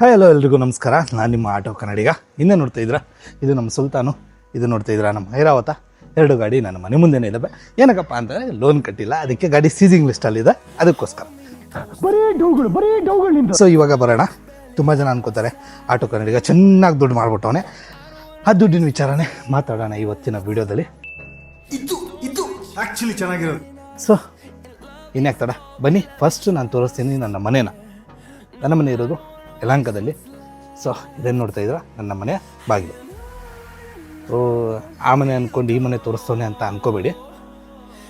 Hi hello ಎಲ್ರಿಗೂ ನಮಸ್ಕಾರ. ನಾನು ನಿಮ್ಮ ಆಟೋ ಕನ್ನಡಿಗ. ಹಿಂದೆ ನೋಡ್ತಾ ಇದ್ರ ಇದು ನಮ್ಮ ಸುಲ್ತಾನು. ಇದು ನೋಡ್ತಾ ಇದ್ರ ನಮ್ಮ ಐರಾವತ ಎರಡು ಗಾಡಿ ನನ್ನ ಮನೆ ಮುಂದೆನೇ ಇದ್ದಾವೆ ಏನಕ್ಕಪ್ಪ ಅಂದರೆ ಲೋನ್ ಕಟ್ಟಿಲ್ಲ. ಅದಕ್ಕೆ ಗಾಡಿ ಸೀಸಿಂಗ್ ಲಿಸ್ಟಲ್ಲಿದೆ ಅದಕ್ಕೋಸ್ಕರ. ಬರೀ ಡೌಗಳು ಬರೀ ಡೌಗಳು ಸೊ ಇವಾಗ ಬರೋಣ. ತುಂಬ ಜನ ಅನ್ಕೋತಾರೆ ಆಟೋ ಕನ್ನಡಿಗ ಚೆನ್ನಾಗಿ ದುಡ್ಡು ಮಾಡ್ಬಿಟ್ಟವನೆ. ಆ ದುಡ್ಡಿನ ವಿಚಾರನೇ ಮಾತಾಡೋಣ ಇವತ್ತಿನ ವಿಡಿಯೋದಲ್ಲಿ. ಇದು ಇದು ಆ್ಯಕ್ಚುಲಿ ಚೆನ್ನಾಗಿರೋದು. ಸೊ ಇನ್ಯಾಕ್ತಡ ಬನ್ನಿ ಫಸ್ಟ್ ನಾನು ತೋರಿಸ್ತೀನಿ ನನ್ನ ಮನೇನ. ನನ್ನ ಮನೆ ಇರೋದು ಯಲಹಂಕದಲ್ಲಿ. ಸೊ ಇದನ್ನು ನೋಡ್ತಾ ಇದ್ರ ನನ್ನ ಮನೆಯ ಬಾಗಿಲು. ಓ ಆ ಮನೆ ಅಂದ್ಕೊಂಡು ಈ ಮನೆ ತೋರಿಸ್ತವನೆ ಅಂತ ಅನ್ಕೋಬೇಡಿ.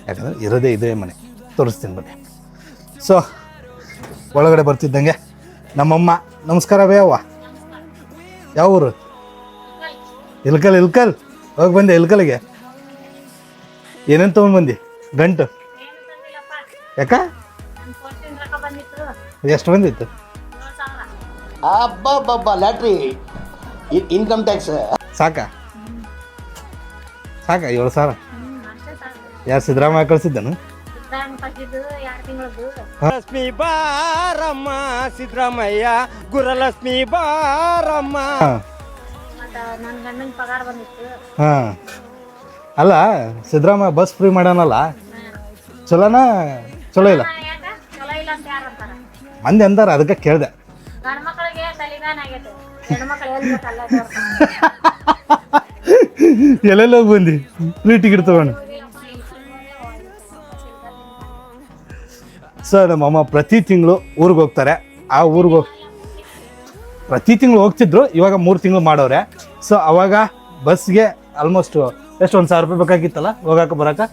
ಯಾಕಂದರೆ ಇರೋದೇ ಇದೇ ಮನೆ. ತೋರಿಸ್ತೀನಿ ಬನ್ನಿ. ಸೊ ಒಳಗಡೆ ಬರ್ತಿದ್ದಂಗೆ ನಮ್ಮಮ್ಮ. ನಮಸ್ಕಾರ ಬೇವ ಯಾವ ಊರು? ಇಲ್ಕಲ್ ಇಲ್ಕಲ್. ಹೋಗಿ ಬಂದೆ ಇಲ್ಕಲ್ಗೆ. ಏನೇನು ತೊಗೊಂಡು ಬಂದಿ? ಗಂಟು. ಯಾಕ? ಎಷ್ಟು ಬಂದಿತ್ತು? ಅಬ್ಬಬ್ಬಬ್ಬ ಲ್ಯಾಟ್ರಿ. ಇನ್ಕಮ್ ಟ್ಯಾಕ್ಸ್ ಸಾಕ? ಸಾಕ ಏಳು ಸಾವಿರ? ಯಾರು ಸಿದ್ದರಾಮಯ್ಯ ಕಳ್ಸಿದ್ದನು? ಲಕ್ಷ್ಮಿ ಬಾರಮ್ಮ ಸಿದ್ದರಾಮಯ್ಯ ಗುರಲಕ್ಷ್ಮಿ ಬಾರಮ್ಮ. ಹಾಂ. ಅಲ್ಲ ಸಿದ್ದರಾಮಯ್ಯ ಬಸ್ ಫ್ರೀ ಮಾಡ್ಯಾನಲ್ಲ? ಚಲೋನಾ? ಚಲೋ ಇಲ್ಲ? ಯಾಕ? ಚಲೋ ಅಂತ ಯಾರು ಅಂತಾರ? ಮಂದಿ ಅಂದಾರ ಅದಕ್ಕೆ ಕೇಳಿದೆ. ಎಲ್ಲೆಲ್ಲ ಬಂದಿ? ಫ್ರೀ ಟಿಕೆಟ್ ಸರ್, ನಮ್ಮ ಅಮ್ಮ ಪ್ರತಿ ತಿಂಗಳು ಊರಿಗೆ ಹೋಗ್ತಾರೆ. ಆ ಊರಿಗೆ ಹೋಗಿ ಪ್ರತಿ ತಿಂಗಳು ಹೋಗ್ತಿದ್ರು, ಇವಾಗ ಮೂರು ತಿಂಗಳು ಮಾಡೋರೆ. ಸೊ ಅವಾಗ ಬಸ್ಗೆ ಆಲ್ಮೋಸ್ಟ್ ಎಷ್ಟು ಒಂದು ಸಾವಿರ ರೂಪಾಯಿ ಬೇಕಾಗಿತ್ತಲ್ಲ ಹೋಗಕ್ಕೆ ಬರೋಕೆ?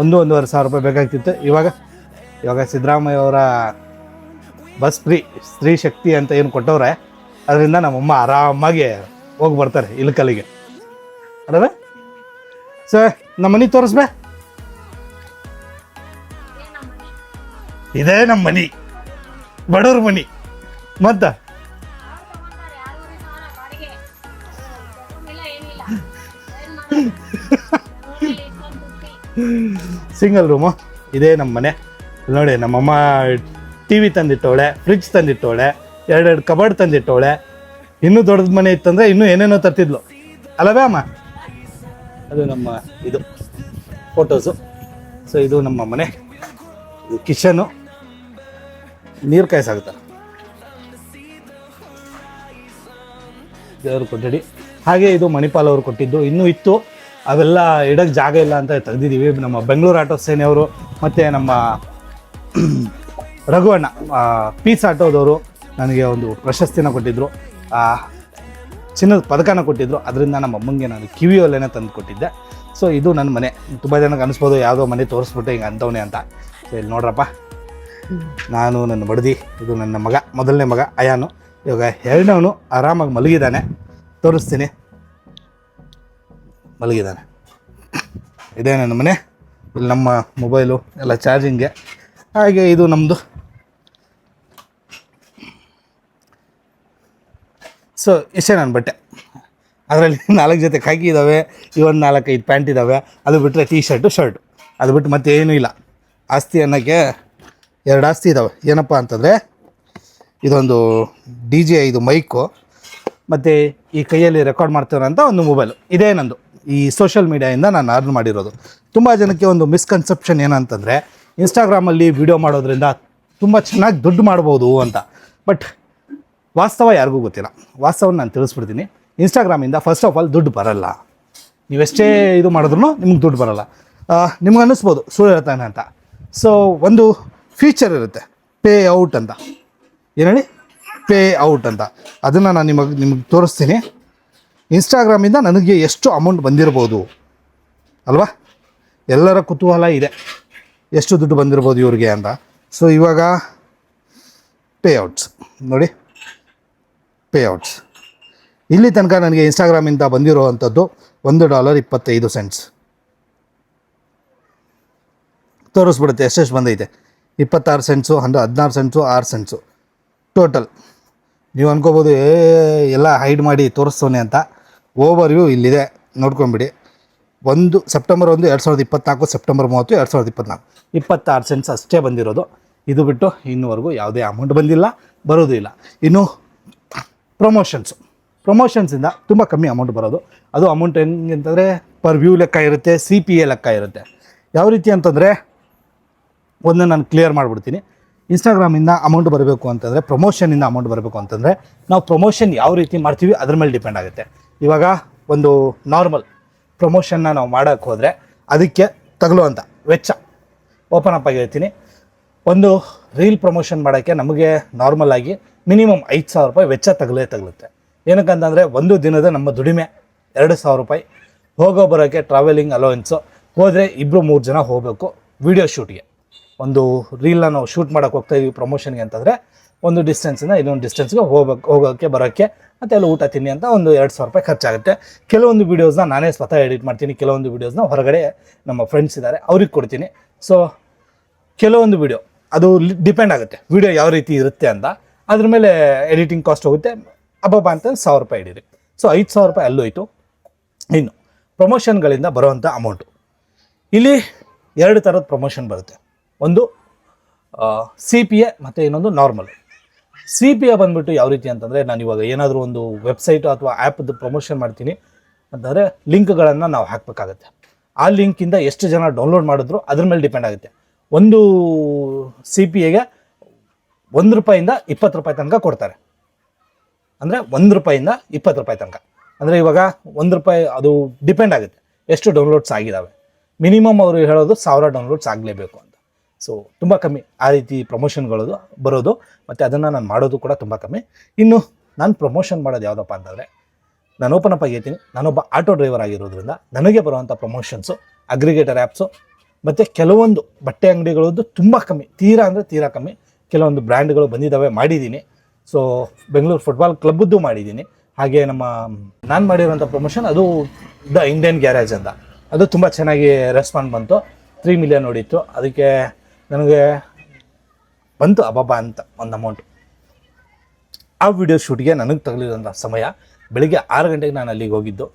ಒಂದು, ಒಂದೂವರೆ ಸಾವಿರ ರೂಪಾಯಿ ಬೇಕಾಗ್ತಿತ್ತು. ಇವಾಗ ಇವಾಗ ಸಿದ್ದರಾಮಯ್ಯ ಅವರ ಬಸ್ ಫ್ರೀ ಸ್ತ್ರೀ ಶಕ್ತಿ ಅಂತ ಏನು ಕೊಟ್ಟವ್ರೆ ಅದರಿಂದ ನಮ್ಮಮ್ಮ ಆರಾಮಾಗಿ ಹೋಗಿ ಬರ್ತಾರೆ ಇಲ್ಕಲ್ಲಿಗೆ ಅಲ್ಲವೇ? ಸರ್ ನಮ್ಮ ಮನೆ ತೋರಿಸ್ಬೇ. ಇದೇ ನಮ್ಮ ಮನೆ. ಬಡವ್ರ ಮನೆ. ಮತ್ತ? ಸಿಂಗಲ್ ರೂಮು ಇದೇ ನಮ್ಮ ಮನೆ. ನೋಡಿ ನಮ್ಮಮ್ಮ ಟಿ ವಿ ತಂದಿಟ್ಟವಳೆ ಫ್ರಿಡ್ಜ್ ತಂದಿಟ್ಟವಳೆ, ಎರಡೆರಡು ಕಬರ್ಡ್ ತಂದಿಟ್ಟವಳೆ. ಇನ್ನೂ ದೊಡ್ಡದ ಮನೆ ಇತ್ತಂದ್ರೆ ಇನ್ನೂ ಏನೇನೋ ತರ್ತಿದ್ಲು. ಅಲ್ಲವೇ ಅಮ್ಮ? ಅದು ನಮ್ಮ ಇದು ಫೋಟೋಸು ಸೊ ಇದು ನಮ್ಮ ಮನೆ. ಇದು ಕಿಶನು ನೀರು ಕಾಯಿಸಾಗುತ್ತೆ? ದೇವ್ರ ಕೊಠಡಿ ಹಾಗೆ ಇದು ಮಣಿಪಾಲ್ ಅವರು ಕೊಟ್ಟಿದ್ದು. ಇನ್ನೂ ಇತ್ತು. ಅವೆಲ್ಲ ಇಡಕ್ಕೆ ಜಾಗ ಇಲ್ಲ ಅಂತ ತೆಗೆದಿದ್ದೀವಿ ನಮ್ಮ ಬೆಂಗಳೂರು ಆಟೋ ಸೇನೆಯವರು ಮತ್ತು ನಮ್ಮ ರಘುವಣ್ಣ ಪೀಸ್ ಆಟೋದವರು ನನಗೆ ಒಂದು ಪ್ರಶಸ್ತಿನ ಕೊಟ್ಟಿದ್ದರು ಚಿನ್ನದ ಪದಕನ ಕೊಟ್ಟಿದ್ದರು ಅದರಿಂದ ನಮ್ಮ ಅಮ್ಮಂಗೆ ನಾನು ಕಿವಿ ಒಲೆನೇ ತಂದು ಕೊಟ್ಟಿದ್ದೆ. ಸೊ ಇದು ನನ್ನ ಮನೆ. ತುಂಬ ಜನಕ್ಕೆ ಅನಿಸ್ಬೋದು, ಯಾವುದೋ ಮನೆ ತೋರಿಸ್ಬಿಟ್ಟೆ ಹಿಂಗೆ ಅಂಥವನೇ ಅಂತ. ಸೊ ಇಲ್ಲಿ ನೋಡ್ರಪ್ಪ. ನಾನು ನನ್ನ ಬಡದಿ, ಇದು ನನ್ನ ಮಗ, ಮೊದಲನೇ ಮಗ ಅಯಾನು ಇವಾಗ ಎರಡನವನು ಆರಾಮಾಗಿ ಮಲಗಿದ್ದಾನೆ. ತೋರಿಸ್ತೀನಿ. ಮಲಗಿದ್ದಾನೆ. ಇದೇ ನನ್ನ ಮನೆ. ಇಲ್ಲಿ ನಮ್ಮ ಮೊಬೈಲು ಎಲ್ಲ ಚಾರ್ಜಿಂಗ್ಗೆ ಹಾಗೆ ಇದು ನಮ್ಮದು ಸೊ ಇಷ್ಟೇ ನನ್ನ ಬಟ್ಟೆ. ಅದರಲ್ಲಿ ನಾಲ್ಕು ಜೊತೆ ಖಾಕಿ ಇದ್ದಾವೆ ನಾಲ್ಕು ನಾಲ್ಕೈದು ಪ್ಯಾಂಟ್ ಇದ್ದಾವೆ ಅದು ಬಿಟ್ಟರೆ ಟೀ ಶರ್ಟು ಶರ್ಟು ಅದು ಬಿಟ್ಟು ಮತ್ತೆ ಏನೂ ಇಲ್ಲ. ಆಸ್ತಿ ಅನ್ನೋಕ್ಕೆ ಎರಡು ಆಸ್ತಿ ಇದ್ದಾವೆ ಏನಪ್ಪ ಅಂತಂದರೆ, ಇದೊಂದು ಡಿ ಜೆ ಇದು ಮೈಕು, ಮತ್ತು ಈ ಕೈಯಲ್ಲಿ ರೆಕಾರ್ಡ್ ಮಾಡ್ತಿರೋಂಥ ಒಂದು ಮೊಬೈಲು ಇದೇ ನಂದು. ಈ ಸೋಷಿಯಲ್ ಮೀಡಿಯಾಯಿಂದ ನಾನು ಆರ್ಡರ್ ಮಾಡಿರೋದು. ತುಂಬ ಜನಕ್ಕೆ ಒಂದು ಮಿಸ್ಕನ್ಸೆಪ್ಷನ್ ಏನಂತಂದರೆ ಇನ್ಸ್ಟಾಗ್ರಾಮಲ್ಲಿ ವೀಡಿಯೋ ಮಾಡೋದ್ರಿಂದ ತುಂಬ ಚೆನ್ನಾಗಿ ದುಡ್ಡು ಮಾಡ್ಬೋದು ಅಂತ. ಬಟ್ ವಾಸ್ತವ ಯಾರಿಗೂ ಗೊತ್ತಿಲ್ಲ. ವಾಸ್ತವನ ನಾನು ತಿಳಿಸ್ಬಿಡ್ತೀನಿ. ಇನ್ಸ್ಟಾಗ್ರಾಮಿಂದ ಫಸ್ಟ್ ಆಫ್ ಆಲ್ ದುಡ್ಡು ಬರಲ್ಲ. ನೀವೆಷ್ಟೇ ಇದು ಮಾಡಿದ್ರು ನಿಮ್ಗೆ ದುಡ್ಡು ಬರಲ್ಲ. ನಿಮ್ಗೆ ಅನ್ನಿಸ್ಬೋದು ಸುಳ್ಳು ಹೇಳ್ತಾನೆ ಅಂತ. ಸೊ ಒಂದು ಫೀಚರ್ ಇರುತ್ತೆ. ಪೇ ಔಟ್ ಅಂತ. ಏನು ಪೇ ಔಟ್ ಅಂತ. ಅದನ್ನು ನಾನು ನಿಮಗೆ ನಿಮಗೆ ತೋರಿಸ್ತೀನಿ. ಇನ್ಸ್ಟಾಗ್ರಾಮಿಂದ ನನಗೆ ಎಷ್ಟು ಅಮೌಂಟ್ ಬಂದಿರ್ಬೋದು? ಅಲ್ವಾ? ಎಲ್ಲರ ಕುತೂಹಲ ಇದೆ. ಎಷ್ಟು ದುಡ್ಡು ಬಂದಿರ್ಬೋದು ಇವ್ರಿಗೆ ಅಂತ. ಸೊ ಇವಾಗ ಪೇ ಔಟ್ಸ್ ನೋಡಿ. ಪೇ ಔಟ್ಸ್ ಇಲ್ಲಿ ತನಕ ನನಗೆ ಇನ್ಸ್ಟಾಗ್ರಾಮಿಂದ ಬಂದಿರೋ ಅಂಥದ್ದು ಒಂದು ಡಾಲರ್ ಇಪ್ಪತ್ತೈದು ಸೆಂಟ್ಸ್ ತೋರಿಸ್ಬಿಡುತ್ತೆ ಎಷ್ಟೆಷ್ಟು ಬಂದೈತೆ? ಇಪ್ಪತ್ತಾರು ಸೆಂಟ್ಸು ಹಂಡ್ರೆ ಹದಿನಾರು ಸೆಂಟ್ಸು ಆರು ಸೆಂಟ್ಸು ಟೋಟಲ್ ನೀವು ಅನ್ಕೋಬೋದು, ಏ, ಎಲ್ಲ ಹೈಡ್ ಮಾಡಿ ತೋರಿಸ್ತೋನೆ ಅಂತ. ಓವರ್ ವ್ಯೂ ಇಲ್ಲಿದೆ, ನೋಡ್ಕೊಂಬಿಡಿ. ಒಂದು ಸೆಪ್ಟೆಂಬರ್ ಒಂದು ಎರಡು ಸಾವಿರದ ಇಪ್ಪತ್ನಾಲ್ಕು ಸೆಪ್ಟೆಂಬರ್ ಮೂವತ್ತು, ಎರಡು ಸಾವಿರದ ಇಪ್ಪತ್ತ್ನಾಲ್ಕು ಇಪ್ಪತ್ತಾರು ಸೆಂಟ್ಸ್ ಅಷ್ಟೇ ಬಂದಿರೋದು. ಇದು ಬಿಟ್ಟು ಇನ್ನೂವರೆಗೂ ಯಾವುದೇ ಅಮೌಂಟ್ ಬಂದಿಲ್ಲ ಬರೋದೂ ಇಲ್ಲ ಇನ್ನು ಪ್ರಮೋಷನ್ಸು ಪ್ರಮೋಷನ್ಸಿಂದ ತುಂಬ ಕಮ್ಮಿ ಅಮೌಂಟ್ ಬರೋದು. ಅದು ಅಮೌಂಟ್ ಹೆಂಗೆ ಅಂತಂದರೆ ಪರ್ ವ್ಯೂ ಲೆಕ್ಕ ಇರುತ್ತೆ ಸಿ ಪಿ ಎ ಲೆಕ್ಕ ಇರುತ್ತೆ. ಯಾವ ರೀತಿ ಅಂತಂದರೆ ಒಂದು ನಾನು ಕ್ಲಿಯರ್ ಮಾಡಿಬಿಡ್ತೀನಿ. ಇನ್ಸ್ಟಾಗ್ರಾಮಿಂದ ಅಮೌಂಟ್ ಬರಬೇಕು ಅಂತಂದರೆ ಪ್ರಮೋಷನಿಂದ ಅಮೌಂಟ್ ಬರಬೇಕು ಅಂತಂದರೆ, ನಾವು ಪ್ರಮೋಷನ್ ಯಾವ ರೀತಿ ಮಾಡ್ತೀವಿ ಅದ್ರ ಮೇಲೆ ಡಿಪೆಂಡ್ ಆಗುತ್ತೆ. ಇವಾಗ ಒಂದು ನಾರ್ಮಲ್ ಪ್ರಮೋಷನ್ನ ನಾವು ಮಾಡೋಕ್ಕೆ ಹೋದರೆ ಅದಕ್ಕೆ ತಗಲುವಂಥ ವೆಚ್ಚ. ಓಪನ್ ಅಪ್ ಆಗಿರ್ತೀನಿ. ಒಂದು ರೀಲ್ ಪ್ರಮೋಷನ್ ಮಾಡೋಕ್ಕೆ ನಮಗೆ ನಾರ್ಮಲ್ ಆಗಿ ಮಿನಿಮಮ್ ಐದು ಸಾವಿರ ರೂಪಾಯಿ ವೆಚ್ಚ ತಗಲೇ ತಗಲುತ್ತೆ. ಏನಕ್ಕಂತಂದರೆ ಒಂದು ದಿನದ ನಮ್ಮ ದುಡಿಮೆ ಎರಡು ಸಾವಿರ ರೂಪಾಯಿ. ಹೋಗೋ ಬರೋಕ್ಕೆ ಟ್ರಾವೆಲಿಂಗ್ ಅಲೋವೆನ್ಸು ಹೋದರೆ ಇಬ್ಬರು ಮೂರು ಜನ ಹೋಗಬೇಕು ವಿಡಿಯೋ ಶೂಟಿಗೆ ಒಂದು ರೀಲ್ನ ನಾವು ಶೂಟ್ ಮಾಡೋಕ್ಕೆ ಹೋಗ್ತಾ ಇದೀವಿ ಪ್ರಮೋಷನ್ಗೆ ಅಂತಂದರೆ ಒಂದು ಡಿಸ್ಟೆನ್ಸಿಂದ ಇನ್ನೊಂದು ಡಿಸ್ಟೆನ್ಸ್ಗೆ ಹೋಗ್ಬೇಕು ಹೋಗೋಕ್ಕೆ ಬರೋಕ್ಕೆ ಮತ್ತು ಎಲ್ಲ ಊಟ ತಿನ್ನಿ ಅಂತ ಒಂದು ಎರಡು ಸಾವಿರ ರೂಪಾಯಿ ಖರ್ಚಾಗುತ್ತೆ. ಕೆಲವೊಂದು ವೀಡಿಯೋಸ್ನ ನಾನೇ ಸ್ವತಃ ಎಡಿಟ್ ಮಾಡ್ತೀನಿ, ಕೆಲವೊಂದು ವೀಡಿಯೋಸ್ನ ಹೊರಗಡೆ ನಮ್ಮ ಫ್ರೆಂಡ್ಸ್ ಇದ್ದಾರೆ ಅವ್ರಿಗೆ ಕೊಡ್ತೀನಿ. ಸೊ ಕೆಲವೊಂದು ವಿಡಿಯೋ ಅದು ಡಿಪೆಂಡ್ ಆಗುತ್ತೆ ವಿಡಿಯೋ ಯಾವ ರೀತಿ ಇರುತ್ತೆ ಅಂತ. ಅದ್ರ ಮೇಲೆ ಎಡಿಟಿಂಗ್ ಕಾಸ್ಟ್ ಹೋಗುತ್ತೆ. ಅಬ್ಬಬ್ಬ ಅಂತ ಸಾವಿರ ರೂಪಾಯಿ ಹಿಡೀರಿ. ಸೊ ಐದು ಸಾವಿರ ರೂಪಾಯಿ ಅಲ್ಲೋಯ್ತು ಇನ್ನು ಪ್ರಮೋಷನ್ಗಳಿಂದ ಬರುವಂಥ ಅಮೌಂಟು ಇಲ್ಲಿ ಎರಡು ಥರದ ಪ್ರಮೋಷನ್ ಬರುತ್ತೆ. ಒಂದು ಸಿ ಪಿ ಎ ಮತ್ತು ಇನ್ನೊಂದು ನಾರ್ಮಲ್ ಸಿ ಪಿ ಎ ಬಂದ್ಬಿಟ್ಟು ಯಾವ ರೀತಿ ಅಂತಂದರೆ, ನಾನು ಇವಾಗ ಏನಾದರೂ ಒಂದು ವೆಬ್ಸೈಟು ಅಥವಾ ಆ್ಯಪ್ದು ಪ್ರಮೋಷನ್ ಮಾಡ್ತೀನಿ ಅಂತಂದರೆ ಲಿಂಕ್ಗಳನ್ನು ನಾವು ಹಾಕಬೇಕಾಗತ್ತೆ. ಆ ಲಿಂಕಿಂದ ಎಷ್ಟು ಜನ ಡೌನ್ಲೋಡ್ ಮಾಡಿದ್ರು, ಅದ್ರ ಮೇಲೆ ಡಿಪೆಂಡ್ ಆಗುತ್ತೆ. ಒಂದು ಸಿ ಪಿ ಎಗೆ ಒಂದು ರೂಪಾಯಿಂದ ಇಪ್ಪತ್ತು ರೂಪಾಯಿ ತನಕ ಕೊಡ್ತಾರೆ. ಅಂದರೆ ಒಂದು ರೂಪಾಯಿಂದ ಇಪ್ಪತ್ತು ರೂಪಾಯಿ ತನಕ. ಅಂದರೆ ಇವಾಗ ಒಂದು ರೂಪಾಯಿ ಅದು ಡಿಪೆಂಡ್ ಆಗುತ್ತೆ. ಎಷ್ಟು ಡೌನ್ಲೋಡ್ಸ್ ಆಗಿದ್ದಾವೆ ಮಿನಿಮಮ್ ಅವರು ಹೇಳೋದು ಸಾವಿರ ಡೌನ್ಲೋಡ್ಸ್ ಆಗಲೇಬೇಕು ಅಂತ. ಸೊ ತುಂಬ ಕಮ್ಮಿ. ಆ ರೀತಿ ಪ್ರಮೋಷನ್ಗಳದು ಬರೋದು. ಮತ್ತು ಅದನ್ನು ನಾನು ಮಾಡೋದು ಕೂಡ ತುಂಬ ಕಮ್ಮಿ. ಇನ್ನು ನಾನು ಪ್ರಮೋಷನ್ ಮಾಡೋದು ಯಾವುದಪ್ಪ ಅಂತಂದರೆ, ನಾನು ಓಪನ್ ಅಪ್ ಆಗಿರ್ತೀನಿ ನಾನೊಬ್ಬ ಆಟೋ ಡ್ರೈವರ್ ಆಗಿರೋದ್ರಿಂದ ನನಗೆ ಬರುವಂಥ ಪ್ರಮೋಷನ್ಸು ಅಗ್ರಿಗೇಟರ್ ಆ್ಯಪ್ಸು ಮತ್ತು ಕೆಲವೊಂದು ಬಟ್ಟೆ ಅಂಗಡಿಗಳದ್ದು ತುಂಬ ಕಮ್ಮಿ. ತೀರಾ ಅಂದರೆ ತೀರಾ ಕಮ್ಮಿ. ಕೆಲವೊಂದು ಬ್ರ್ಯಾಂಡ್ಗಳು ಬಂದಿದ್ದಾವೆ ಮಾಡಿದ್ದೀನಿ. ಸೊ ಬೆಂಗಳೂರು ಫುಟ್ಬಾಲ್ ಕ್ಲಬ್ಬದ್ದು ಮಾಡಿದ್ದೀನಿ. ಹಾಗೆ ನಮ್ಮ, ನಾನು ಮಾಡಿರೋಂಥ ಪ್ರಮೋಷನ್ ಅದು ದ ಇಂಡಿಯನ್ ಗ್ಯಾರೇಜ್ ಅಂತ. ಅದು ತುಂಬ ಚೆನ್ನಾಗಿ ರೆಸ್ಪಾಂಡ್ ಬಂತು. ತ್ರೀ ಮಿಲಿಯನ್ ನೋಡಿತ್ತು ಅದಕ್ಕೆ ನನಗೆ ಬಂತು ಅಬ್ಬಬ್ಬ ಅಂತ ಒಂದು ಅಮೌಂಟ್ ಆ ವಿಡಿಯೋ ಶೂಟ್ಗೆ ನನಗೆ ತಗಲಿರೋಂಥ ಸಮಯ ಬೆಳಿಗ್ಗೆ ಆರು ಗಂಟೆಗೆ ನಾನು ಅಲ್ಲಿಗೆ ಹೋಗಿದ್ದು.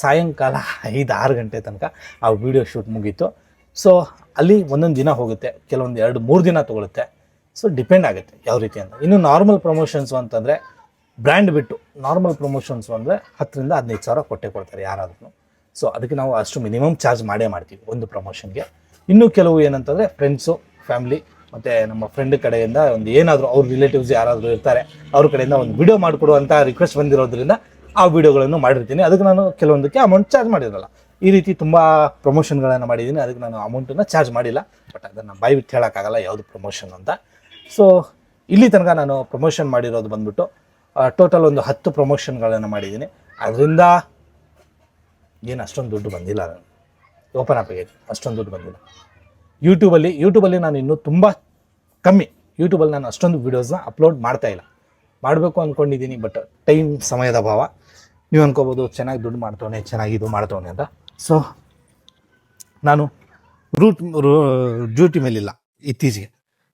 ಸಾಯಂಕಾಲ ಐದು, ಆರು ಗಂಟೆ ತನಕ ಆ ವಿಡಿಯೋ ಶೂಟ್ ಮುಗೀತು. ಸೊ ಅಲ್ಲಿ ಒಂದೊಂದು ದಿನ ಹೋಗುತ್ತೆ. ಕೆಲವೊಂದು ಎರಡು, ಮೂರು ದಿನ ತೊಗೊಳುತ್ತೆ. ಸೊ ಡಿಪೆಂಡ್ ಆಗುತ್ತೆ ಯಾವ ರೀತಿ ಅಂತ. ಇನ್ನು ನಾರ್ಮಲ್ ಪ್ರಮೋಷನ್ಸ್ ಅಂತಂದರೆ ಬ್ರ್ಯಾಂಡ್ ಬಿಟ್ಟು ನಾರ್ಮಲ್ ಪ್ರಮೋಷನ್ಸ್ ಅಂದರೆ ಹತ್ತರಿಂದ ಹದಿನೈದು ಸಾವಿರ ಕೊಟ್ಟೆ ಕೊಡ್ತಾರೆ ಯಾರಾದ್ರೂ. ಸೊ ಅದಕ್ಕೆ ನಾವು ಅಷ್ಟು ಮಿನಿಮಮ್ ಚಾರ್ಜ್ ಮಾಡೇ ಮಾಡ್ತೀವಿ ಒಂದು ಪ್ರಮೋಷನ್ಗೆ ಇನ್ನು ಕೆಲವು ಏನಂತಂದರೆ ಫ್ರೆಂಡ್ಸು ಫ್ಯಾಮಿಲಿ ಮತ್ತು ನಮ್ಮ ಫ್ರೆಂಡ್ ಕಡೆಯಿಂದ ಒಂದು ಏನಾದರೂ ಅವ್ರ ರಿಲೇಟಿವ್ಸ್ ಯಾರಾದರೂ ಇರ್ತಾರೆ, ಅವ್ರ ಕಡೆಯಿಂದ ಒಂದು ವಿಡಿಯೋ ಮಾಡಿಕೊಡುವಂಥ ರಿಕ್ವೆಸ್ಟ್ ಬಂದಿರೋದ್ರಿಂದ ಆ ವಿಡಿಯೋಗಳನ್ನು ಮಾಡಿರ್ತೀನಿ. ಅದಕ್ಕೆ ನಾನು ಕೆಲವೊಂದಕ್ಕೆ ಅಮೌಂಟ್ ಚಾರ್ಜ್ ಮಾಡಿರಲ್ಲ. ಈ ರೀತಿ ತುಂಬ ಪ್ರಮೋಷನ್ಗಳನ್ನು ಮಾಡಿದ್ದೀನಿ. ಅದಕ್ಕೆ ನಾನು ಅಮೌಂಟನ್ನು ಚಾರ್ಜ್ ಮಾಡಿಲ್ಲ. ಬಟ್ ಅದನ್ನು ಬಾಯ್ ಬಿಟ್ಟು ಹೇಳೋಕ್ಕಾಗಲ್ಲ ಯಾವುದು ಪ್ರಮೋಷನ್ ಅಂತ. ಸೊ ಇಲ್ಲಿ ತನಕ ನಾನು ಪ್ರಮೋಷನ್ ಮಾಡಿರೋದು ಬಂದ್ಬಿಟ್ಟು ಟೋಟಲ್ ಒಂದು ಹತ್ತು ಪ್ರಮೋಷನ್ಗಳನ್ನು ಮಾಡಿದ್ದೀನಿ. ಅದರಿಂದ ಏನು ಅಷ್ಟೊಂದು ದುಡ್ಡು ಬಂದಿಲ್ಲ ನಾನು. ಓಪನ್ ಅಪ್ ಆಗಿದೆ ಅಷ್ಟೊಂದು ದುಡ್ಡು ಬಂದಿಲ್ಲ. ಯೂಟ್ಯೂಬಲ್ಲಿ ಯೂಟ್ಯೂಬಲ್ಲಿ ನಾನು ಇನ್ನೂ ತುಂಬ ಕಮ್ಮಿ. ಯೂಟ್ಯೂಬಲ್ಲಿ ನಾನು ಅಷ್ಟೊಂದು ವೀಡಿಯೋಸ್ನ ಅಪ್ಲೋಡ್ ಮಾಡ್ತಾ ಇಲ್ಲ. ಮಾಡಬೇಕು ಅಂದ್ಕೊಂಡಿದ್ದೀನಿ ಬಟ್ ಟೈಮ್ ಸಮಯದ ಅಭಾವ. ನೀವು ಅನ್ಕೋಬೋದು, ಚೆನ್ನಾಗಿ ದುಡ್ಡು ಮಾಡ್ತವನೆ, ಚೆನ್ನಾಗಿ ಇದು ಮಾಡ್ತವನೆ ಅಂತ. ಸೊ ನಾನು ರೂಟ್ ಡ್ಯೂಟಿ ಮೇಲಿಲ್ಲ, ಇತ್ತೀಚೆಗೆ.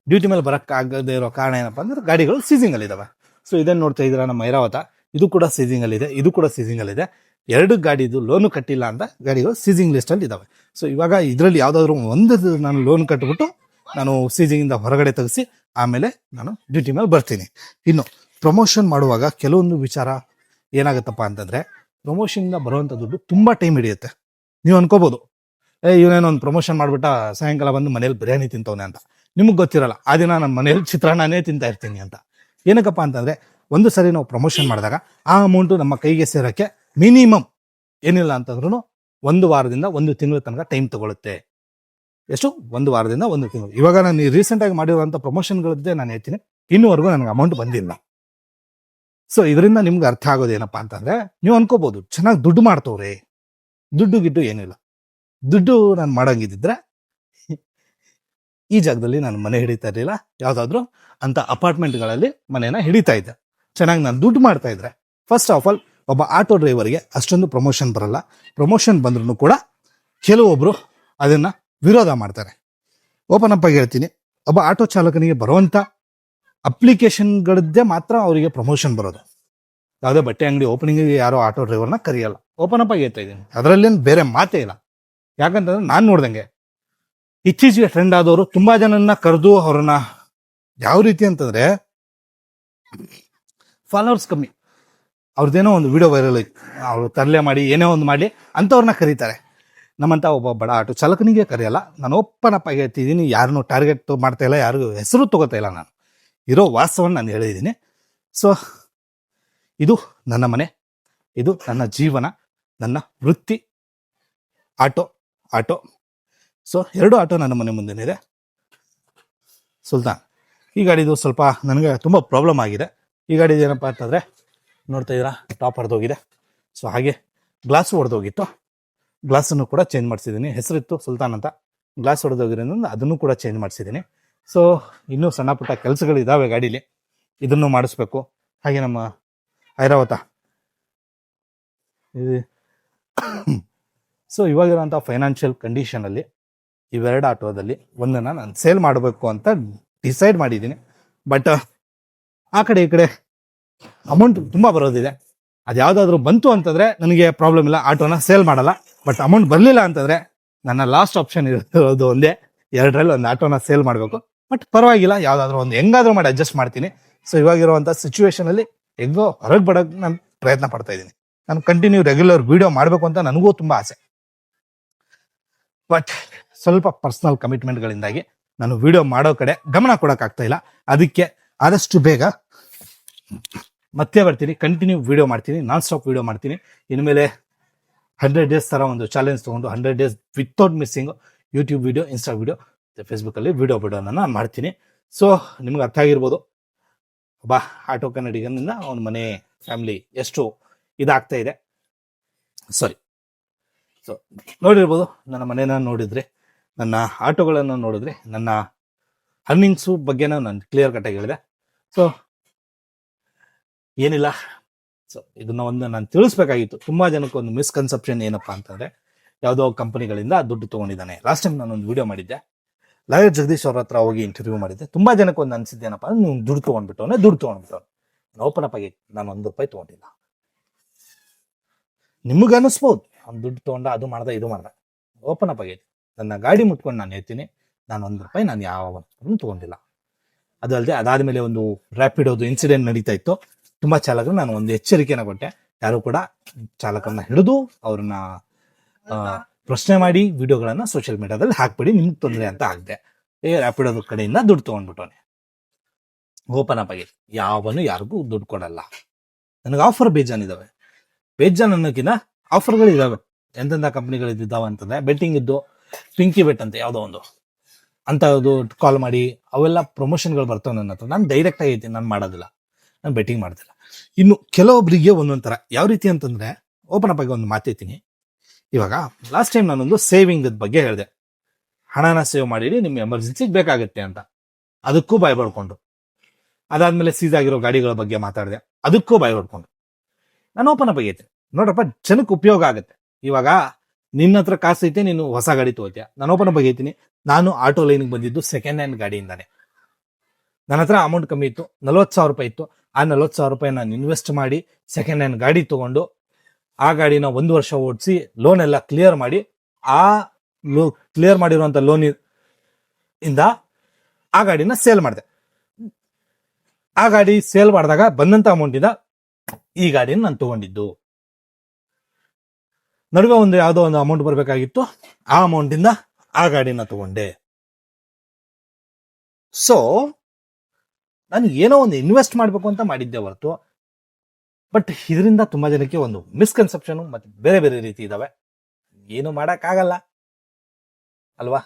ಡ್ಯೂಟಿ ಮೇಲೆ ಬರೋಕ್ಕಾಗದೇ ಇರೋ ಕಾರಣ ಏನಪ್ಪ ಅಂದ್ರೆ ಗಾಡಿಗಳು ಸೀಸಿಂಗಲ್ಲಿದ್ದಾವೆ ಸೊ ಇದನ್ನು ನೋಡ್ತಾ ಇದ್ದೀರಾ ನಮ್ಮ ಐರಾವತ. ಇದು ಕೂಡ ಸೀಸಿಂಗಲ್ಲಿದೆ ಇದು ಕೂಡ ಸೀಸಿಂಗಲ್ಲಿದೆ ಎರಡು ಗಾಡಿದು ಲೋನು ಕಟ್ಟಿಲ್ಲ ಅಂತ ಗಾಡಿಗಳು ಸೀಸಿಂಗ್ ಲಿಸ್ಟಲ್ಲಿ ಇದ್ದಾವೆ ಸೊ ಇವಾಗ ಇದರಲ್ಲಿ ಯಾವುದಾದ್ರೂ ಒಂದು ನಾನು ಲೋನ್ ಕಟ್ಟಿಬಿಟ್ಟು ನಾನು ಸೀಸಿಂಗಿಂದ ಹೊರಗಡೆ ತೆಗೆಸಿ ಆಮೇಲೆ ನಾನು ಡ್ಯೂಟಿ ಮೇಲೆ ಬರ್ತೀನಿ. ಇನ್ನು ಪ್ರಮೋಷನ್ ಮಾಡುವಾಗ ಕೆಲವೊಂದು ವಿಚಾರ ಏನಾಗುತ್ತಪ್ಪ ಅಂತಂದರೆ ಪ್ರಮೋಷನಿಂದ ಬರುವಂಥ ದುಡ್ಡು ತುಂಬ ಟೈಮ್ ಹಿಡಿಯುತ್ತೆ. ನೀವು ಅನ್ಕೋಬೋದು. ಏ, ಇವನೇನೋ ಒಂದು ಪ್ರಮೋಷನ್ ಮಾಡಿಬಿಟ್ಟ ಸಾಯಂಕಾಲ ಬಂದು ಮನೇಲಿ ಬಿರಿಯಾನಿ ತಿಂತವನೆ ಅಂತ. ನಿಮಗೆ ಗೊತ್ತಿರಲ್ಲ. ಆ ದಿನ ನಮ್ಮ ಮನೇಲಿ ಚಿತ್ರಾನ್ನನೇ ತಿಂತಾ ಇರ್ತೀನಿ ಅಂತ. ಏನಕ್ಕಪ್ಪ ಅಂತಂದರೆ, ಒಂದು ಸರಿ ನಾವು ಪ್ರಮೋಷನ್ ಮಾಡಿದಾಗ ಆ ಅಮೌಂಟು ನಮ್ಮ ಕೈಗೆ ಸೇರೋಕ್ಕೆ ಮಿನಿಮಮ್ ಏನಿಲ್ಲ ಅಂತಂದ್ರೂ ಒಂದು ವಾರದಿಂದ ಒಂದು ತಿಂಗಳ ತನಕ ಟೈಮ್ ತಗೊಳುತ್ತೆ. ಎಷ್ಟು? ಒಂದು ವಾರದಿಂದ ಒಂದು ತಿಂಗಳು. ಇವಾಗ ನಾನು ರೀಸೆಂಟಾಗಿ ಮಾಡಿರುವಂಥ ಪ್ರಮೋಷನ್ಗಳದ್ದೇ ನಾನು ಹೇಳ್ತೀನಿ. ಇನ್ನೂವರೆಗೂ ನನಗೆ ಅಮೌಂಟ್ ಬಂದಿಲ್ಲ. ಸೊ ಇದರಿಂದ ನಿಮ್ಗೆ ಅರ್ಥ ಆಗೋದು ಏನಪ್ಪ ಅಂತಂದ್ರೆ, ನೀವು ಅನ್ಕೋಬೋದು, ಚೆನ್ನಾಗಿ ದುಡ್ಡು ಮಾಡ್ತವ್ರೆ. ದುಡ್ಡು ಗಿಡ್ಡು ಏನಿಲ್ಲ. ದುಡ್ಡು ನಾನು ಮಾಡಂಗಿದ್ದಿದ್ರೆ ಈ ಜಾಗದಲ್ಲಿ ನಾನು ಮನೆ ಹಿಡಿತಾ ಇರಲಿಲ್ಲ, ಯಾವುದಾದ್ರೂ ಅಂತ ಅಪಾರ್ಟ್ಮೆಂಟ್ಗಳಲ್ಲಿ ಮನೆಯನ್ನ ಹಿಡಿತಾ ಇದ್ದೆ. ಚೆನ್ನಾಗಿ ನಾನು ದುಡ್ಡು ಮಾಡ್ತಾ ಇದ್ರೆ. ಫಸ್ಟ್ ಆಫ್ ಆಲ್ ಒಬ್ಬ ಆಟೋ ಡ್ರೈವರ್ಗೆ ಅಷ್ಟೊಂದು ಪ್ರಮೋಷನ್ ಬರಲ್ಲ. ಪ್ರಮೋಷನ್ ಬಂದ್ರೂ ಕೂಡ ಕೆಲವೊಬ್ರು ಅದನ್ನ ವಿರೋಧ ಮಾಡ್ತಾರೆ. ಓಪನ್ ಅಪ್ ಹೇಳ್ತೀನಿ. ಒಬ್ಬ ಆಟೋ ಚಾಲಕನಿಗೆ ಬರುವಂತ ಅಪ್ಲಿಕೇಶನ್ಗಳದ್ದೇ ಮಾತ್ರ ಅವರಿಗೆ ಪ್ರಮೋಷನ್ ಬರೋದು. ಯಾವುದೇ ಬಟ್ಟೆ, ಅಂಗಡಿ ಓಪನಿಂಗಿಗೆ ಯಾರೋ ಆಟೋ ಡ್ರೈವರ್ನ ಕರೆಯಲ್ಲ. ಓಪನ್ ಅಪ್ ಆಗಿ ಹೇಳ್ತಾ ಇದ್ದೀನಿ. ಅದರಲ್ಲೇನು ಬೇರೆ ಮಾತೇ ಇಲ್ಲ. ಯಾಕಂತಂದ್ರೆ ನಾನು ನೋಡ್ದಂಗೆ ಇತ್ತೀಚೆಗೆ ಟ್ರೆಂಡ್ ಆದವರು ತುಂಬಾ ಜನನ್ನ ಕರೆದು ಅವ್ರನ್ನ ಯಾವ ರೀತಿ ಅಂತಂದ್ರೆ ಫಾಲೋವರ್ಸ್ ಕಮ್ಮಿ. ಅವ್ರದ್ದೇನೋ ಒಂದು ವಿಡಿಯೋ ವೈರಲ್ ಅವರು ತರಲೆ ಮಾಡಿ, ಏನೇ ಒಂದು ಮಾಡಿ ಅಂಥವ್ರನ್ನ ಕರೀತಾರೆ. ನಮ್ಮಂತ ಒಬ್ಬ ಬಡ ಆಟೋ ಚಾಲಕನಿಗೆ ಕರೆಯಲ್ಲ, ನಾನು ಒಪ್ಪನಪ್ಪ ಹೇಳ್ತಿದ್ದೀನಿ, ಯಾರನ್ನೂ ಟಾರ್ಗೆಟ್ ಮಾಡ್ತಾ ಇಲ್ಲ, ಯಾರಿಗೂ ಹೆಸರು ತಗೋತಾ ಇಲ್ಲ ನಾನು. ಇರೋ ವಾಸ್ತವವನ್ನು ನಾನು ಹೇಳಿದ್ದೀನಿ. ಸೊ ಇದು ನನ್ನ ಮನೆ, ಇದು ನನ್ನ ಜೀವನ, ನನ್ನ ವೃತ್ತಿ. ಆಟೋ ಆಟೋ ಸೊ ಎರಡು ಆಟೋ ನನ್ನ ಮನೆ ಮುಂದೆ ಇದೆ ಸುಲ್ತಾನ್, ಈ ಗಾಡಿದು ಸ್ವಲ್ಪ ನನಗೆ ತುಂಬ ಪ್ರಾಬ್ಲಮ್ ಆಗಿದೆ. ಈ ಗಾಡಿದು ಏನಪ್ಪ ಅಂತಂದರೆ, ನೋಡ್ತಾ ಇದ್ದೀರಾ ಟಾಪ್ ಹರಿದೋಗಿದೆ. ಸೊ ಹಾಗೆ ಗ್ಲಾಸ್ ಹೊಡೆದೋಗಿತ್ತು ಗ್ಲಾಸನ್ನು ಕೂಡ ಚೇಂಜ್ ಮಾಡಿಸಿದ್ದೀನಿ. ಹೆಸರಿತ್ತು ಸುಲ್ತಾನ್ ಅಂತ. ಗ್ಲಾಸ್ ಹೊಡೆದೋಗಿರೋದ್ರಿಂದ ಅದನ್ನು ಕೂಡ ಚೇಂಜ್ ಮಾಡಿಸಿದ್ದೀನಿ. ಸೊ ಇನ್ನೂ ಸಣ್ಣ ಪುಟ್ಟ ಕೆಲಸಗಳಿದ್ದಾವೆ ಗಾಡೀಲಿ. ಇದನ್ನು ಮಾಡಿಸ್ಬೇಕು. ಹಾಗೆ ನಮ್ಮ ಐರಾವತ ಸೊ ಇವಾಗಿರುವಂಥ ಫೈನಾನ್ಷಿಯಲ್ ಕಂಡೀಷನಲ್ಲಿ ಇವೆರಡು ಆಟೋದಲ್ಲಿ ಒಂದನ್ನು ನಾನು ಸೇಲ್ ಮಾಡಬೇಕು ಅಂತ ಡಿಸೈಡ್ ಮಾಡಿದ್ದೀನಿ. ಬಟ್ ಆ ಕಡೆ ಈ ಕಡೆ ಅಮೌಂಟ್ ತುಂಬ ಬರೋದಿದೆ. ಅದು ಯಾವುದಾದ್ರೂ ಬಂತು ಅಂತಂದರೆ ನನಗೆ ಪ್ರಾಬ್ಲಮ್ ಇಲ್ಲ, ಆಟೋನ ಸೇಲ್ ಮಾಡಲ್ಲ. ಬಟ್ ಅಮೌಂಟ್ ಬರಲಿಲ್ಲ ಅಂತಂದರೆ ನನ್ನ ಲಾಸ್ಟ್ ಆಪ್ಷನ್ ಇರೋದು ಒಂದೇ, ಎರಡರಲ್ಲಿ ಒಂದು ಆಟೋನ ಸೇಲ್ ಮಾಡಬೇಕು. ಬಟ್ ಪರವಾಗಿಲ್ಲ, ಯಾವುದಾದ್ರೂ ಒಂದು ಹೆಂಗಾದರೂ ಮಾಡಿ ಅಡ್ಜಸ್ಟ್ ಮಾಡ್ತೀನಿ. ಸೊ ಇವಾಗಿರುವಂಥ ಸಿಚುವೇಶನಲ್ಲಿ ಹೆಂಗೋ ಹೊರಗೆ ಬರೋಕ್ಕೆ ನಾನು ಪ್ರಯತ್ನ ಪಡ್ತಾ ಇದ್ದೀನಿ. ನಾನು ಕಂಟಿನ್ಯೂ ರೆಗ್ಯುಲರ್ ವಿಡಿಯೋ ಮಾಡಬೇಕು ಅಂತ ನನಗೂ ತುಂಬ ಆಸೆ. ಬಟ್ ಸ್ವಲ್ಪ ಪರ್ಸನಲ್ ಕಮಿಟ್ಮೆಂಟ್ಗಳಿಂದಾಗಿ ನಾನು ವಿಡಿಯೋ ಮಾಡೋ ಕಡೆ ಗಮನ ಕೊಡೋಕ್ಕಾಗ್ತಾ ಇಲ್ಲ. ಅದಕ್ಕೆ ಆದಷ್ಟು ಬೇಗ ಮತ್ತೆ ಬರ್ತೀನಿ ಕಂಟಿನ್ಯೂ ವಿಡಿಯೋ ಮಾಡ್ತೀನಿ ನಾನ್ ಸ್ಟಾಪ್ ವಿಡಿಯೋ ಮಾಡ್ತೀನಿ. ಇನ್ಮೇಲೆ ಹಂಡ್ರೆಡ್ ಡೇಸ್ ಥರ ಒಂದು ಚಾಲೆಂಜ್ ತೊಗೊಂಡು hundred days without missing YouTube video Insta video ಫೇಸ್ಬುಕ್ಕಲ್ಲಿ ವಿಡಿಯೋ ಬಿಡೋನ ನಾನು ಮಾಡ್ತೀನಿ. ಸೊ ನಿಮ್ಗೆ ಅರ್ಥ ಆಗಿರ್ಬೋದು. ಬಾ ಆಟೋ ಕನ್ನಡಿಗನಿಂದ ಅವನ ಮನೆ ಫ್ಯಾಮಿಲಿ ಎಷ್ಟು ಇದಾಗ್ತಾ ಇದೆ. ಸಾರಿ ಸೊ ನೋಡಿರ್ಬೋದು, ನನ್ನ ಮನೇನ ನೋಡಿದರೆ, ನನ್ನ ಆಟೋಗಳನ್ನು ನೋಡಿದ್ರೆ, ನನ್ನ ಅರ್ನಿಂಗ್ಸು ಬಗ್ಗೆನೂ ನಾನು ಕ್ಲಿಯರ್ ಕಟ್ಟಾಗಿ ಹೇಳಿದೆ. ಸೊ ಏನಿಲ್ಲ. ಸೊ ಇದನ್ನ ಒಂದು ನಾನು ತಿಳಿಸ್ಬೇಕಾಗಿತ್ತು. ತುಂಬಾ ಜನಕ್ಕೆ ಒಂದು ಮಿಸ್ಕನ್ಸೆಪ್ಷನ್ ಏನಪ್ಪಾ ಅಂತಂದ್ರೆ, ಯಾವುದೋ ಕಂಪನಿಗಳಿಂದ ದುಡ್ಡು ತೊಗೊಂಡಿದ್ದಾನೆ. ಲಾಸ್ಟ್ ಟೈಮ್ ನಾನು ಒಂದು ವಿಡಿಯೋ ಮಾಡಿದ್ದೆ. ಲಾಯರ್ ಜಗದೀಶ್ ಅವ್ರ ಹತ್ರ ಹೋಗಿ ಇಂಟರ್ವ್ಯೂ ಮಾಡಿದ್ದೆ. ತುಂಬಾ ಜನಕ್ಕೆ ಒಂದು ಅನ್ಸಿದ್ದೇನಪ್ಪ ಅಂದ್ರೆ ನೀವು ದುಡ್ಡು ತೊಗೊಂಡ್ಬಿಟ್ಟವನೇ, ದುಡ್ಡು ತೊಗೊಂಡ್ಬಿಟ್ಟವನು. ಓಪನ್ ಅಪ್ ಆಗಿ ನಾನು ಒಂದು ರೂಪಾಯಿ ತೊಗೊಂಡಿಲ್ಲ. ನಿಮಗೆ ಅನಿಸ್ಬೋದು. ಅವ್ನು ದುಡ್ಡು ತೊಗೊಂಡ ಅದು ಮಾಡ್ದ ಇದು ಮಾಡ್ದ. ಓಪನ್ ಅಪ್ ಆಗೈತಿ. ನನ್ನ ಗಾಡಿ ಮುಟ್ಕೊಂಡು ನಾನು ಹೇಳ್ತೀನಿ ನಾನು ಒಂದು ರೂಪಾಯಿ ನಾನು ಯಾವ ಒಂದು ತೊಗೊಂಡಿಲ್ಲ. ಅದು ಅಲ್ಲದೆ ಅದಾದ್ಮೇಲೆ ಒಂದು ರ್ಯಾಪಿಡೋದು ಇನ್ಸಿಡೆಂಟ್ ನಡೀತಾ ಇತ್ತು. ತುಂಬ ಚಾಲಕರು ನಾನು ಒಂದು ಎಚ್ಚರಿಕೆಯನ್ನು ಕೊಟ್ಟೆ. ಯಾರು ಕೂಡ ಚಾಲಕನ ಹಿಡಿದು ಅವ್ರನ್ನ ಪ್ರಶ್ನೆ ಮಾಡಿ ವಿಡಿಯೋಗಳನ್ನು ಸೋಷಿಯಲ್ ಮೀಡಿಯಾದಲ್ಲಿ ಹಾಕ್ಬಿಡಿ ನಿಮ್ಗೆ ತೊಂದರೆ ಅಂತ ಆಗಿದೆ. ಏ ರ್ಯಾಪಿಡೋದ ಕಡೆಯಿಂದ ದುಡ್ಡು ತೊಗೊಂಡ್ಬಿಟ್ಟವನೆ. ಓಪನ್ ಅಪ್ ಆಗಿದೆ ಯಾವನು ಯಾರಿಗೂ ದುಡ್ಡು ಕೊಡಲ್ಲ. ನನಗೆ ಆಫರ್ ಬೇಜಾನ್ ಇದಾವೆ. ಬೇಜಾನ್ ಅನ್ನೋಕ್ಕಿಂತ ಆಫರ್ಗಳು ಇದಾವೆ. ಎಂತೆಂಥ ಕಂಪ್ನಿಗಳು ಇದ್ದಾವೆ ಅಂತಂದ್ರೆ ಬೆಟ್ಟಿಂಗ್ ಇದ್ದು ಪಿಂಕಿ ಬೆಟ್ ಅಂತ ಯಾವುದೋ ಒಂದು. ಅಂಥದ್ದು ಕಾಲ್ ಮಾಡಿ, ಅವೆಲ್ಲ ಪ್ರಮೋಷನ್ಗಳು ಬರ್ತವೆ ನನ್ನ ಹತ್ರ. ನಾನು ಡೈರೆಕ್ಟ್ ಆಗೈತಿ ನಾನು ಮಾಡೋದಿಲ್ಲ. ನಾನು ಬೆಟ್ಟಿಂಗ್ ಮಾಡ್ತಿಲ್ಲ. ಇನ್ನು ಕೆಲವೊಬ್ಬರಿಗೆ ಒಂದೊಂದು ಥರ ಯಾವ ರೀತಿ ಅಂತಂದ್ರೆ ಓಪನ್ ಅಪ್ ಆಗಿ ಒಂದು ಮಾತೈತೀನಿ ಇವಾಗ ಲಾಸ್ಟ್ ಟೈಮ್ ನಾನೊಂದು ಸೇವಿಂಗ್ ಬಗ್ಗೆ ಹೇಳಿದೆ. ಹಣನ ಸೇವ್ ಮಾಡಿರಿ ನಿಮ್ಮ ಎಮರ್ಜೆನ್ಸಿಗೆ ಬೇಕಾಗುತ್ತೆ ಅಂತ. ಅದಕ್ಕೂ ಬಾಯ್ ಪಡ್ಕೊಂಡು ಅದಾದ್ಮೇಲೆ ಸೀಸ್ ಆಗಿರೋ ಗಾಡಿಗಳ ಬಗ್ಗೆ ಮಾತಾಡಿದೆ. ಅದಕ್ಕೂ ಬಾಯ್ ಪಡ್ಕೊಂಡು ನಾನು ಓಪನ್ ಅಪ್ ಆಗೈತೆ ನೋಡ್ರಪ್ಪ, ಜನಕ್ಕೆ ಉಪಯೋಗ ಆಗುತ್ತೆ. ಇವಾಗ ನಿನ್ನ ಹತ್ರ ಕಾಸು ಐತೆ, ನೀನು ಹೊಸ ಗಾಡಿ ತಗೋತೀಯ. ನಾನು ಬಗ್ಗೆ ಆಗೈತೀನಿ ನಾನು ಆಟೋ ಲೈನ್ಗೆ ಬಂದಿದ್ದು ಸೆಕೆಂಡ್ ಹ್ಯಾಂಡ್ ಗಾಡಿಯಿಂದಾನೆ. ನನ್ನ ಹತ್ರ ಅಮೌಂಟ್ ಕಮ್ಮಿ ಇತ್ತು, ನಲ್ವತ್ತು ಸಾವಿರ ರೂಪಾಯಿ ಇತ್ತು. ಆ ನಲ್ವತ್ತು ಸಾವಿರ ರೂಪಾಯಿ ನಾನು ಇನ್ವೆಸ್ಟ್ ಮಾಡಿ ಸೆಕೆಂಡ್ ಹ್ಯಾಂಡ್ ಗಾಡಿ ತಗೊಂಡು, ಆ ಗಾಡಿನ ಒಂದು ವರ್ಷ ಓಡಿಸಿ ಲೋನ್ ಎಲ್ಲ ಕ್ಲಿಯರ್ ಮಾಡಿ, ಆ ಲೋ ಕ್ಲಿಯರ್ ಮಾಡಿರುವಂಥ ಲೋನ್ ಇಂದ ಆ ಗಾಡಿನ ಸೇಲ್ ಮಾಡಿದೆ. ಆ ಗಾಡಿ ಸೇಲ್ ಮಾಡಿದಾಗ ಬಂದಂತ ಅಮೌಂಟ್ ಇಂದ ಈ ಗಾಡಿನ ನಾನು ತಗೊಂಡಿದ್ದು. ನಡುವೆ ಒಂದು ಯಾವುದೋ ಒಂದು ಅಮೌಂಟ್ ಬರಬೇಕಾಗಿತ್ತು. ಆ ಅಮೌಂಟ್ ಇಂದ ಆ ಗಾಡಿನ ತಗೊಂಡೆ. ಸೊ ನಾನು ಏನೋ ಒಂದು ಇನ್ವೆಸ್ಟ್ ಮಾಡಬೇಕು ಅಂತ ಮಾಡಿದ್ದೆ ಹೊರತು. ಬಟ್ ಇದರಿಂದ ತುಂಬಾ ಜನಕ್ಕೆ ಒಂದು ಮಿಸ್ಕನ್ಸೆಪ್ಷನ್ ಮತ್ತೆ ಬೇರೆ ಬೇರೆ ರೀತಿ ಇದಾವೆ. ಏನು ಆಗಲ್ಲ ಅಲ್ವಾ?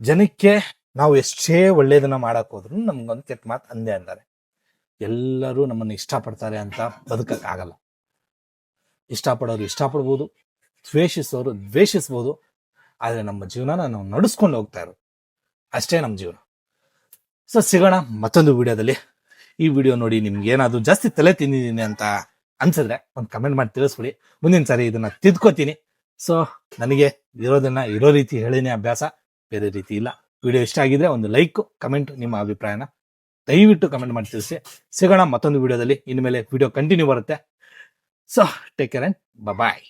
ಜನಕ್ಕೆ ನಾವು ಎಷ್ಟೇ ಒಳ್ಳೇದನ್ನ ಮಾಡಕ್ ಹೋದ್ರು ನಮ್ಗೊಂದು ಕೆಟ್ಟ ಮಾತು ಅಂದೇ ಅಂತಾರೆ ಎಲ್ಲರೂ ನಮ್ಮನ್ನು ಇಷ್ಟಪಡ್ತಾರೆ ಅಂತ ಬದುಕಕ್ ಆಗಲ್ಲ ಇಷ್ಟಪಡೋರು ಇಷ್ಟಪಡ್ಬೋದು, ದ್ವೇಷಿಸೋರು ದ್ವೇಷಿಸ್ಬೋದು, ಆದರೆ ನಮ್ಮ ಜೀವನನ ನಾವು ನಡೆಸ್ಕೊಂಡು ಹೋಗ್ತಾ ಇರೋದು. ಅಷ್ಟೇ ನಮ್ಮ ಜೀವನ. ಸೊ ಸಿಗೋಣ ಮತ್ತೊಂದು ವಿಡಿಯೋದಲ್ಲಿ. ಈ ವಿಡಿಯೋ ನೋಡಿ ನಿಮ್ಗೆ ಏನಾದರೂ ಜಾಸ್ತಿ ತಲೆ ತಿಂದಿದ್ದೀನಿ ಅಂತ ಅನ್ಸಿದ್ರೆ ಒಂದು ಕಮೆಂಟ್ ಮಾಡಿ ತಿಳಿಸ್ಬಿಡಿ. ಮುಂದಿನ ಸಾರಿ ಇದನ್ನ ತಿದ್ಕೋತೀನಿ. ಸೊ ನನಗೆ ಇರೋದನ್ನ ಇರೋ ರೀತಿ ಹೇಳಿನೇ ಅಭ್ಯಾಸ. ಬೇರೆ ರೀತಿ ಇಲ್ಲ. ವಿಡಿಯೋ ಇಷ್ಟ ಆಗಿದ್ರೆ ಒಂದು ಲೈಕ್ ಕಮೆಂಟ್ ನಿಮ್ಮ ಅಭಿಪ್ರಾಯನ ದಯವಿಟ್ಟು ಕಮೆಂಟ್ ಮಾಡಿ ತಿಳಿಸಿ. ಸಿಗೋಣ ಮತ್ತೊಂದು ವಿಡಿಯೋದಲ್ಲಿ. ಇನ್ಮೇಲೆ ವಿಡಿಯೋ ಕಂಟಿನ್ಯೂ ಬರುತ್ತೆ. So take care and bye